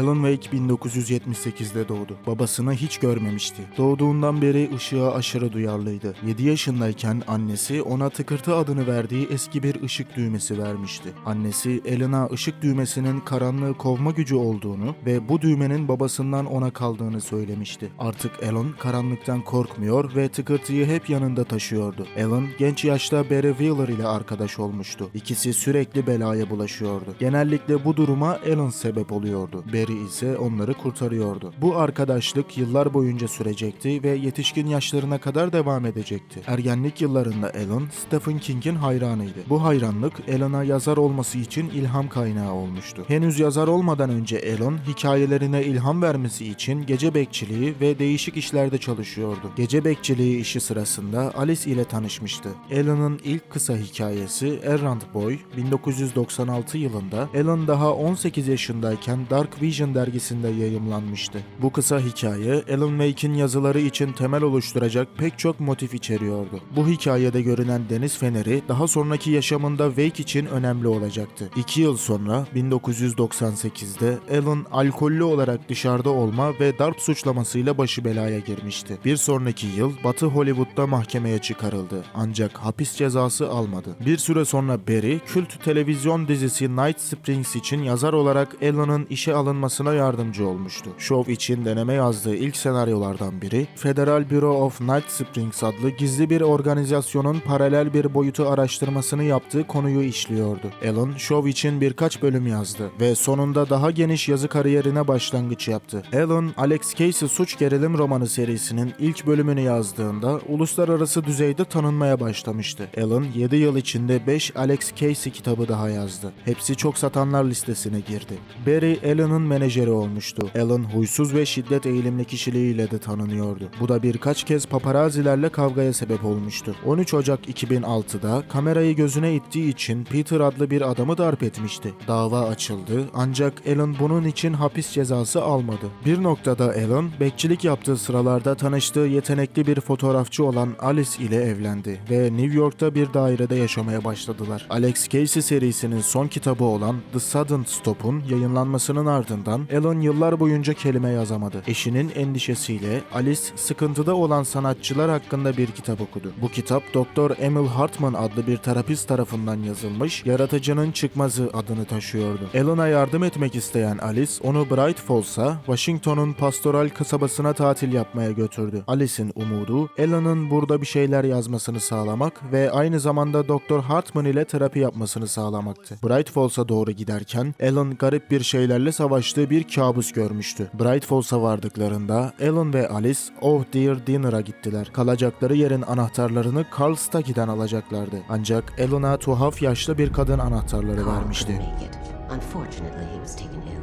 Alan Wake 1978'de doğdu. Babasını hiç görmemişti. Doğduğundan beri ışığa aşırı duyarlıydı. 7 yaşındayken annesi ona tıkırtı adını verdiği eski bir ışık düğmesi vermişti. Annesi Alan'a ışık düğmesinin karanlığı kovma gücü olduğunu ve bu düğmenin babasından ona kaldığını söylemişti. Artık Alan karanlıktan korkmuyor ve tıkırtıyı hep yanında taşıyordu. Alan genç yaşta Barry Wheeler ile arkadaş olmuştu. İkisi sürekli belaya bulaşıyordu. Genellikle bu duruma Alan sebep oluyordu. Barry ise onları kurtarıyordu. Bu arkadaşlık yıllar boyunca sürecekti ve yetişkin yaşlarına kadar devam edecekti. Ergenlik yıllarında Alan, Stephen King'in hayranıydı. Bu hayranlık Alan'a yazar olması için ilham kaynağı olmuştu. Henüz yazar olmadan önce Alan, hikayelerine ilham vermesi için gece bekçiliği ve değişik işlerde çalışıyordu. Gece bekçiliği işi sırasında Alice ile tanışmıştı. Alan'ın ilk kısa hikayesi Errant Boy 1996 yılında Alan daha 18 yaşındayken Dark Vision dergisinde yayımlanmıştı. Bu kısa hikaye Alan Wake'in yazıları için temel oluşturacak pek çok motif içeriyordu. Bu hikayede görünen deniz feneri daha sonraki yaşamında Wake için önemli olacaktı. İki yıl sonra 1998'de Alan alkollü olarak dışarıda olma ve darp suçlamasıyla başı belaya girmişti. Bir sonraki yıl Batı Hollywood'da mahkemeye çıkarıldı ancak hapis cezası almadı. Bir süre sonra Barry, kült televizyon dizisi Night Springs için yazar olarak Alan'ın işe alınmasına yardımcı olmuştu. Show için deneme yazdığı ilk senaryolardan biri, Federal Bureau of Night Springs adlı gizli bir organizasyonun paralel bir boyutu araştırmasını yaptığı konuyu işliyordu. Alan, Show için birkaç bölüm yazdı ve sonunda daha geniş yazı kariyerine başlangıç yaptı. Alan, Alex Casey suç gerilim romanı serisinin ilk bölümünü yazdığında uluslararası düzeyde tanınmaya başlamıştı. Alan, 7 yıl içinde 5 Alex Casey kitabı daha yazdı. Hepsi çok satanlar listesine girdi. Barry, Alan'ın menajeri olmuştu. Alan, huysuz ve şiddet eğilimli kişiliğiyle de tanınıyordu. Bu da birkaç kez paparazilerle kavgaya sebep olmuştu. 13 Ocak 2006'da kamerayı gözüne ittiği için Peter adlı bir adamı darp etmişti. Dava açıldı ancak Alan bunun için hapis cezası almadı. Bir noktada Alan, bekçilik yaptığı sıralarda tanıştığı yetenekli bir fotoğrafçı olan Alice ile evlendi ve New York'ta bir dairede yaşamaya başladılar. Alex Casey serisinin son kitabı olan The Sudden Stop'un yayınlanmasının ardından Alan yıllar boyunca kelime yazamadı. Eşinin endişesiyle Alice sıkıntıda olan sanatçılar hakkında bir kitap okudu. Bu kitap Dr. Emil Hartman adlı bir terapist tarafından yazılmış, Yaratıcının Çıkmazı adını taşıyordu. Alan'a yardım etmek isteyen Alice onu Bright Falls'a, Washington'un pastoral kasabasına tatil yapmaya götürdü. Alice'in umudu Alan'ın burada bir şeyler yazmasını sağlamak ve aynı zamanda Dr. Hartman ile terapi yapmasını sağlamaktı. Bright Falls'a doğru giderken Alan garip bir şeylerle savaştığı bir kabus görmüştü. Bright Falls'a vardıklarında Alan ve Alice Oh Dear Dinner'a gittiler. Kalacakları yerin anahtarlarını Carl Stacky'den alacaklardı. Ancak Alan'a tuhaf yaşlı bir kadın anahtarları vermişti. couldn't make it. Unfortunately, he was taken ill.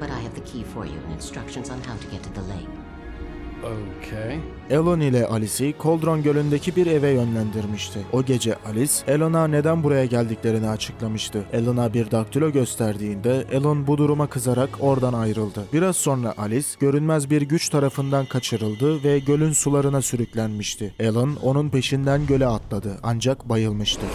But I have the key for you and instructions on how to get to the lake. Okay. Elon ile Alice'i Coldron Gölü'ndeki bir eve yönlendirmişti. O gece Alice, Elon'a neden buraya geldiklerini açıklamıştı. Elon'a bir daktilo gösterdiğinde Elon bu duruma kızarak oradan ayrıldı. Biraz sonra Alice, görünmez bir güç tarafından kaçırıldı ve gölün sularına sürüklenmişti. Elon onun peşinden göle atladı ancak bayılmıştı.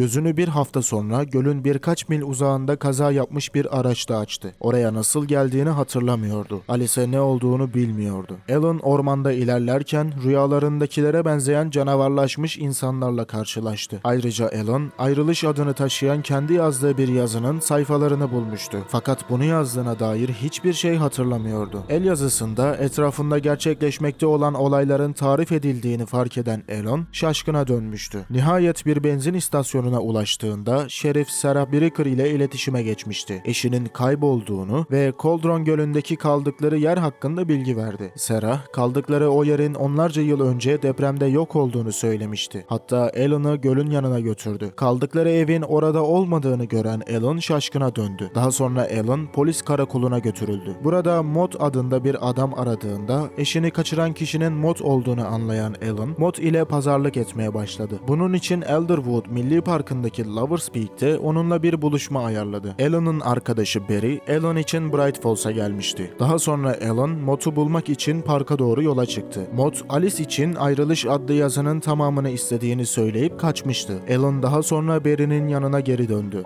Gözünü bir hafta sonra gölün birkaç mil uzağında kaza yapmış bir araçta açtı. Oraya nasıl geldiğini hatırlamıyordu. Alice ne olduğunu bilmiyordu. Alan ormanda ilerlerken rüyalarındakilere benzeyen canavarlaşmış insanlarla karşılaştı. Ayrıca Alan ayrılış adını taşıyan kendi yazdığı bir yazının sayfalarını bulmuştu. Fakat bunu yazdığına dair hiçbir şey hatırlamıyordu. El yazısında etrafında gerçekleşmekte olan olayların tarif edildiğini fark eden Alan şaşkına dönmüştü. Nihayet bir benzin istasyonuna ulaştığında Şerif Sarah Bricker ile iletişime geçmişti. Eşinin kaybolduğunu ve Coldron Gölü'ndeki kaldıkları yer hakkında bilgi verdi. Sarah, kaldıkları o yerin onlarca yıl önce depremde yok olduğunu söylemişti. Hatta Alan'ı gölün yanına götürdü. Kaldıkları evin orada olmadığını gören Alan şaşkına döndü. Daha sonra Alan polis karakoluna götürüldü. Burada Mott adında bir adam aradığında eşini kaçıran kişinin Mott olduğunu anlayan Alan, Mott ile pazarlık etmeye başladı. Bunun için Elderwood Milli Parkı'ndaki Lovers Peak'te onunla bir buluşma ayarladı. Alan'ın arkadaşı Barry, Alan için Bright Falls'a gelmişti. Daha sonra Alan, Mott'u bulmak için parka doğru yola çıktı. Mott, Alice için ayrılış adlı yazının tamamını istediğini söyleyip kaçmıştı. Alan daha sonra Barry'nin yanına geri döndü.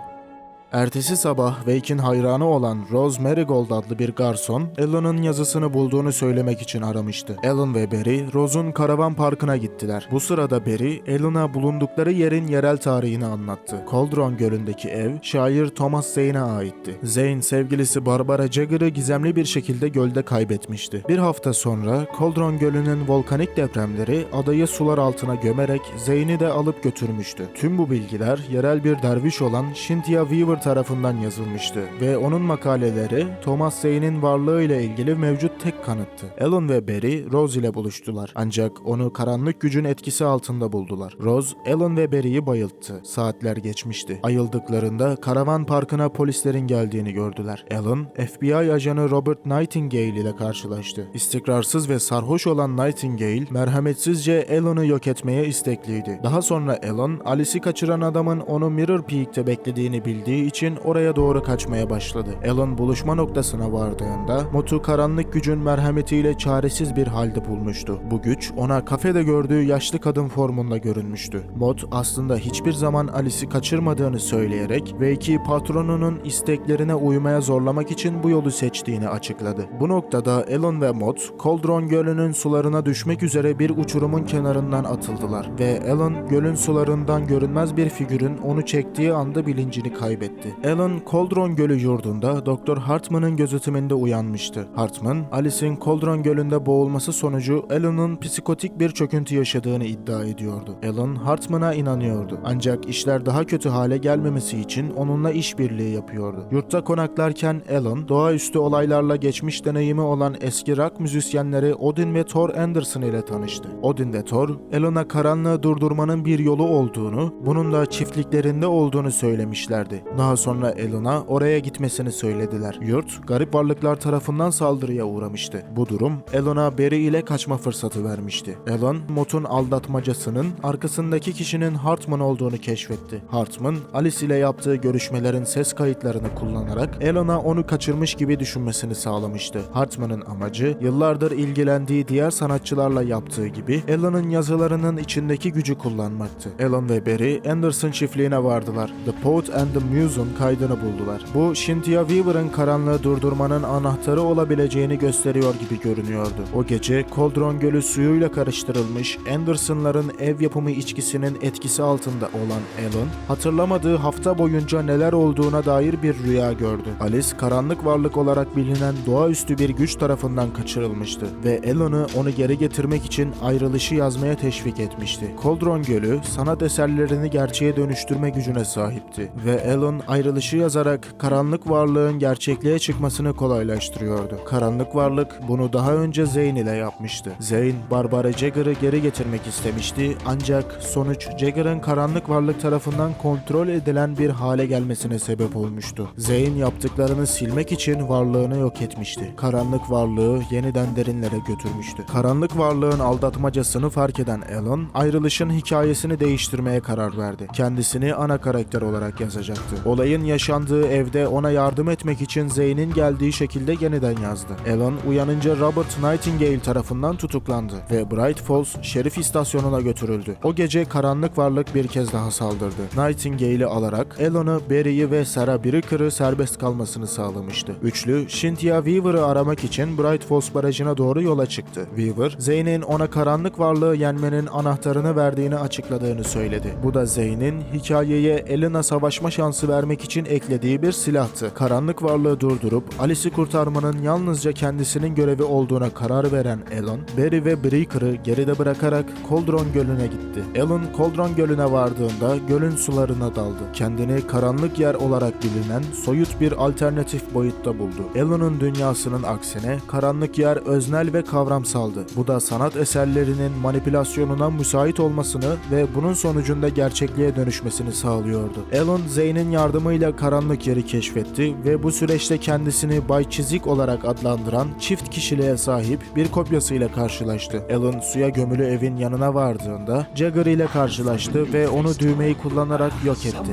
Ertesi sabah Wake'in hayranı olan Rose Marigold adlı bir garson, Alan'ın yazısını bulduğunu söylemek için aramıştı. Alan ve Barry, Rose'un karavan parkına gittiler. Bu sırada Barry, Alan'a bulundukları yerin yerel tarihini anlattı. Cauldron Gölü'ndeki ev, şair Thomas Zaine'e aitti. Zane, sevgilisi Barbara Jagger'ı gizemli bir şekilde gölde kaybetmişti. Bir hafta sonra Cauldron Gölü'nün volkanik depremleri adayı sular altına gömerek Zane'i de alıp götürmüştü. Tüm bu bilgiler yerel bir derviş olan Cynthia Weaver tarafından yazılmıştı ve onun makaleleri Thomas Zane'in varlığı ile ilgili mevcut tek kanıttı. Alan ve Barry Rose ile buluştular ancak onu karanlık gücün etkisi altında buldular. Rose, Alan ve Barry'i bayılttı. Saatler geçmişti. Ayıldıklarında karavan parkına polislerin geldiğini gördüler. Alan, FBI ajanı Robert Nightingale ile karşılaştı. İstikrarsız ve sarhoş olan Nightingale, merhametsizce Alan'ı yok etmeye istekliydi. Daha sonra Alan, Alice'i kaçıran adamın onu Mirror Peak'te beklediğini bildiği için oraya doğru kaçmaya başladı. Alan buluşma noktasına vardığında, Mot'u karanlık gücün merhametiyle çaresiz bir halde bulmuştu. Bu güç, ona kafede gördüğü yaşlı kadın formunda görünmüştü. Mot aslında hiçbir zaman Alice'i kaçırmadığını söyleyerek, belki patronunun isteklerine uymaya zorlamak için bu yolu seçtiğini açıkladı. Bu noktada Alan ve Mot, Cauldron Gölü'nün sularına düşmek üzere bir uçurumun kenarından atıldılar ve Alan gölün sularından görünmez bir figürün onu çektiği anda bilincini kaybetti. Alan Cauldron Gölü yurdunda Dr. Hartman'ın gözetiminde uyanmıştı. Hartman, Alice'in Cauldron Gölü'nde boğulması sonucu Alan'ın psikotik bir çöküntü yaşadığını iddia ediyordu. Alan Hartman'a inanıyordu. Ancak işler daha kötü hale gelmemesi için onunla işbirliği yapıyordu. Yurtta konaklarken Alan, doğaüstü olaylarla geçmiş deneyimi olan eski rock müzisyenleri Odin ve Thor Anderson ile tanıştı. Odin ve Thor, Alan'a karanlığı durdurmanın bir yolu olduğunu, bunun da çiftliklerinde olduğunu söylemişlerdi. Daha sonra Alan'a oraya gitmesini söylediler. Yurt, garip varlıklar tarafından saldırıya uğramıştı. Bu durum, Alan'a Barry ile kaçma fırsatı vermişti. Alan, Mot'un aldatmacasının arkasındaki kişinin Hartman olduğunu keşfetti. Hartman, Alice ile yaptığı görüşmelerin ses kayıtlarını kullanarak Alan'a onu kaçırmış gibi düşünmesini sağlamıştı. Hartman'ın amacı, yıllardır ilgilendiği diğer sanatçılarla yaptığı gibi Alan'ın yazılarının içindeki gücü kullanmaktı. Alan ve Barry, Anderson çiftliğine vardılar. The Poet and the Muse'un kaydını buldular. Bu, Cynthia Weaver'ın karanlığı durdurmanın anahtarı olabileceğini gösteriyor gibi görünüyordu. O gece Cauldron Gölü suyuyla karıştırılmış Anderson'ların ev yapımı içkisinin etkisi altında olan Alan, hatırlamadığı hafta boyunca neler olduğuna dair bir rüya gördü. Alice, karanlık varlık olarak bilinen doğaüstü bir güç tarafından kaçırılmıştı ve Alan'ı onu geri getirmek için ayrılışı yazmaya teşvik etmişti. Cauldron Gölü, sanat eserlerini gerçeğe dönüştürme gücüne sahipti ve Alan ayrılışı yazarak karanlık varlığın gerçekliğe çıkmasını kolaylaştırıyordu. Karanlık varlık bunu daha önce Zane ile yapmıştı. Zane, Barbara Jagger'ı geri getirmek istemişti ancak sonuç Jagger'ın karanlık varlık tarafından kontrol edilen bir hale gelmesine sebep olmuştu. Zane yaptıklarını silmek için varlığını yok etmişti. Karanlık varlığı yeniden derinlere götürmüştü. Karanlık varlığın aldatmacasını fark eden Alan, ayrılışın hikayesini değiştirmeye karar verdi. Kendisini ana karakter olarak yazacaktı. Olayın yaşandığı evde ona yardım etmek için Zane'in geldiği şekilde yeniden yazdı. Alan uyanınca Robert Nightingale tarafından tutuklandı ve Bright Falls şerif istasyonuna götürüldü. O gece karanlık varlık bir kez daha saldırdı. Nightingale'i alarak Alan'ı, Barry'i ve Sarah Bricker'ı serbest kalmasını sağlamıştı. Üçlü, Cynthia Weaver'ı aramak için Bright Falls barajına doğru yola çıktı. Weaver, Zane'in ona karanlık varlığı yenmenin anahtarını verdiğini açıkladığını söyledi. Bu da Zane'in hikayeye Elena savaşma şansı vermek için eklediği bir silahtı. Karanlık varlığı durdurup Alice'i kurtarmanın yalnızca kendisinin görevi olduğuna karar veren Alan, Barry ve Breaker'ı geride bırakarak Cauldron Gölü'ne gitti. Alan Cauldron Gölü'ne vardığında gölün sularına daldı. Kendini karanlık yer olarak bilinen soyut bir alternatif boyutta buldu. Alan'ın dünyasının aksine karanlık yer öznel ve kavramsaldı. Bu da sanat eserlerinin manipülasyonuna müsait olmasını ve bunun sonucunda gerçekliğe dönüşmesini sağlıyordu. Alan, Zane'in yardımıyla karanlık yeri keşfetti ve bu süreçte kendisini Bay Çizik olarak adlandıran çift kişiliğe sahip bir kopyasıyla karşılaştı. Alan suya gömülü evin yanına vardığında Jagger ile karşılaştı ve onu düğmeyi kullanarak yok etti.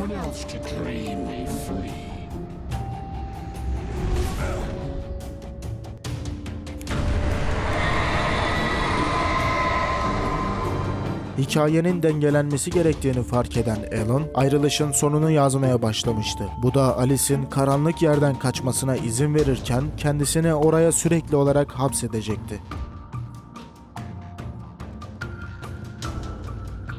Hikayenin dengelenmesi gerektiğini fark eden Alan, ayrılışın sonunu yazmaya başlamıştı. Bu da Alice'in karanlık yerden kaçmasına izin verirken kendisini oraya sürekli olarak hapsedecekti.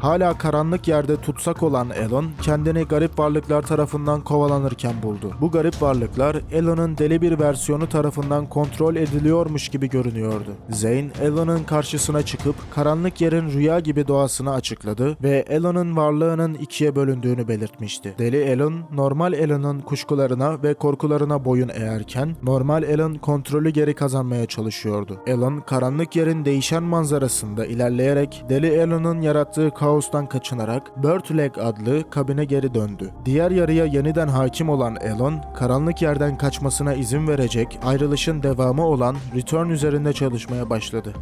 Hala karanlık yerde tutsak olan Elon kendini garip varlıklar tarafından kovalanırken buldu. Bu garip varlıklar Elon'un deli bir versiyonu tarafından kontrol ediliyormuş gibi görünüyordu. Zane, Elon'un karşısına çıkıp karanlık yerin rüya gibi doğasını açıkladı ve Elon'un varlığının ikiye bölündüğünü belirtmişti. Deli Elon, normal Elon'un kuşkularına ve korkularına boyun eğerken, normal Elon kontrolü geri kazanmaya çalışıyordu. Elon, karanlık yerin değişen manzarasında ilerleyerek Deli Elon'un yarattığı kaostan kaçınarak Bird Leg adlı kabine geri döndü. Diğer yarıya yeniden hakim olan Elon, karanlık yerden kaçmasına izin verecek ayrılışın devamı olan Return üzerinde çalışmaya başladı.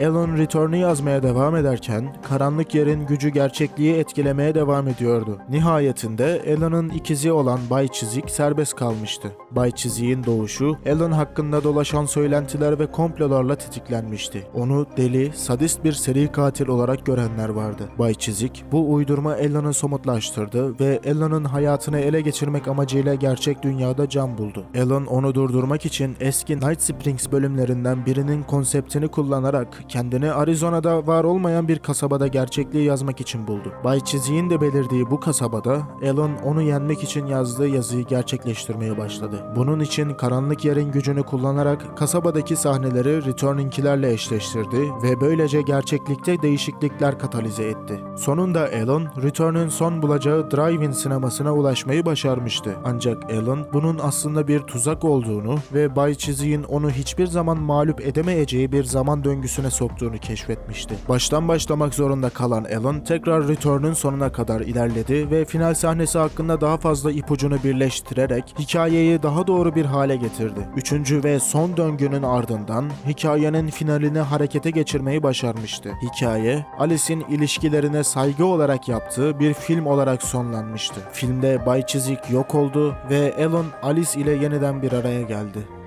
Alan Return'u yazmaya devam ederken karanlık yerin gücü gerçekliği etkilemeye devam ediyordu. Nihayetinde Alan'ın ikizi olan Bay Çizik serbest kalmıştı. Bay Çizik'in doğuşu Alan hakkında dolaşan söylentiler ve komplolarla tetiklenmişti. Onu deli, sadist bir seri katil olarak görenler vardı. Bay Çizik bu uydurma Alan'ı somutlaştırdı ve Alan'ın hayatını ele geçirmek amacıyla gerçek dünyada can buldu. Alan onu durdurmak için eski Night Springs bölümlerinden birinin konseptini kullanarak kendini Arizona'da var olmayan bir kasabada gerçekliği yazmak için buldu. Bay Çizik'in de belirdiği bu kasabada Alan onu yenmek için yazdığı yazıyı gerçekleştirmeye başladı. Bunun için karanlık yerin gücünü kullanarak kasabadaki sahneleri Returning'kilerle eşleştirdi ve böylece gerçeklikte değişiklikler katalize etti. Sonunda Alan, Return'ün son bulacağı Drive-In sinemasına ulaşmayı başarmıştı. Ancak Alan bunun aslında bir tuzak olduğunu ve Bay Çizik'in onu hiçbir zaman mağlup edemeyeceği bir zaman döngüsüne soktuğunu keşfetmişti. Baştan başlamak zorunda kalan Alan tekrar Return'ün sonuna kadar ilerledi ve final sahnesi hakkında daha fazla ipucunu birleştirerek hikayeyi daha doğru bir hale getirdi. Üçüncü ve son döngünün ardından hikayenin finalini harekete geçirmeyi başarmıştı. Hikaye, Alice'in ilişkilerine saygı olarak yaptığı bir film olarak sonlanmıştı. Filmde Bay Çizik yok oldu ve Alan Alice ile yeniden bir araya geldi.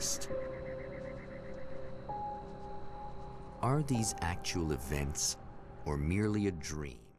At last. Are these actual events or merely a dream?